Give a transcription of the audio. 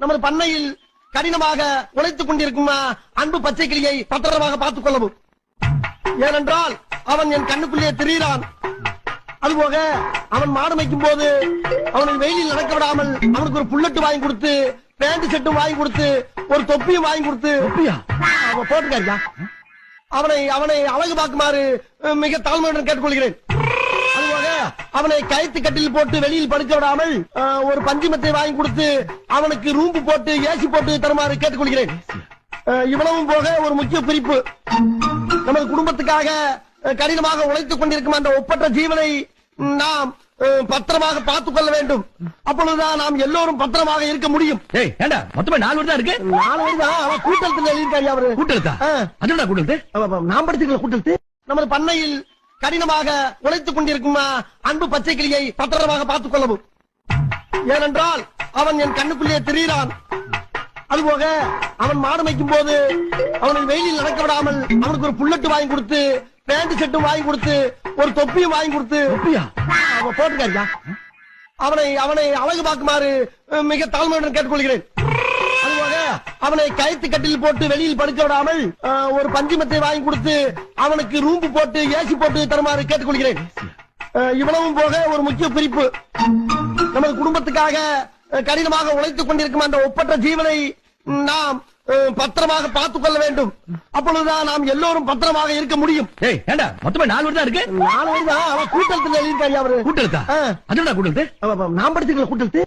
நமது பண்ணையில் கடினமாக உழைத்துக் கொண்டிருக்கும் அன்பு பச்சை கிளியை பத்திரமாக பார்த்துக் கொள்ளவும். ஏனென்றால் அவன் என் கண்ணுக்குள்ளே திரிகிறான் அதுபோக அவன் மாடு மேய்க்கும் போது அவனை வெயிலில் நடக்க விடாமல் அவனுக்கு ஒரு புல்லட்டு வாங்கி கொடுத்து பேண்ட் செட்டும் வாங்கி கொடுத்து ஒரு தொப்பியும் வாங்கி கொடுத்து அவன் போட்டுக்காரியா? அவனை அவனை அழகு பார்க்குமாறு மிக தாழ்மையுடன் கேட்டுக்கொள்கிறேன். அவனை கயிற்று கட்டில் போட்டு வெளியில் படுக்க விடாமல் ஒரு பஞ்சுமத்தை வாங்கி கொடுத்து அவனுக்கு ரூம்பு போட்டு ஏசி போட்டு தருமாறு கேட்டுக்கொள்கிறேன். இவ்வளவும் போக ஒரு முக்கிய குறிப்பு. நமது குடும்பத்துக்காக கடினமாக உழைத்துக் கொண்டிருக்கும் அந்த ஒப்பற்ற ஜீவனை நாம் பத்திரமாக பார்த்துக் கொள்ள வேண்டும். அப்பொழுதுதான் நாம் எல்லோரும் பத்திரமாக இருக்க முடியும். ஏண்டா? மொத்தமா நாலு வருதா இருக்கு? நாலு கூட்டத்தில் எழுதியிருக்காரு அவரு. அதுடா அவ- அவ- நாம் படிச்சுக்கல கூட்டத்து நமது பண்ணையில் கடினமாக உழைத்துக் கொண்டிருக்கும் அன்பு பச்சை கிளியை பத்திரமாக பார்த்துக் கொள்ளவும். ஏனென்றால் அவன் என் கண்ணுக்குள்ளே திரிகிறான் அதுபோக அவன் மாடு மேய்க்கும் போது அவனை வெயிலில் நடக்க விடாமல் அவனுக்கு ஒரு புல்லட்டு வாங்கி கொடுத்து பேண்ட் செட்டும் வாங்கி கொடுத்து ஒரு தொப்பியும் வாங்கி கொடுத்து அவன் போட்டுக்காரியா? அவனை அவனை அழகு பார்க்குமாறு மிக தாழ்மையுடன் கேட்டுக்கொள்கிறேன். அவனை கயிற்று கட்டில் போட்டு வெளியில் படுக்க விடாமல் ஒரு பஞ்சுமத்தை வாங்கி கொடுத்து அவனுக்கு ரூம்பு போட்டு ஏசி போட்டு தருமாறு கேட்டுக்கொள்கிறேன். இவ்வளவும் போக ஒரு முக்கிய குறிப்பு. நமது குடும்பத்துக்காக கடினமாக உழைத்துக் கொண்டிருக்கும் அந்த ஒப்பற்ற ஜீவனை நாம் பத்திரமாக பார்த்துக் கொள்ள வேண்டும். அப்பொழுதுதான் நாம் எல்லோரும் பத்திரமாக இருக்க முடியும். ஏண்டா மொத்தமா நாலு வருதா இருக்கு? நாலு அவன் கூட்டத்தில் எழுதியிருக்காரு அவரு. கூட்டெழுத்தா ஆ. அதுடா அவ- நாம் படிச்சுக்கல கூட்டத்து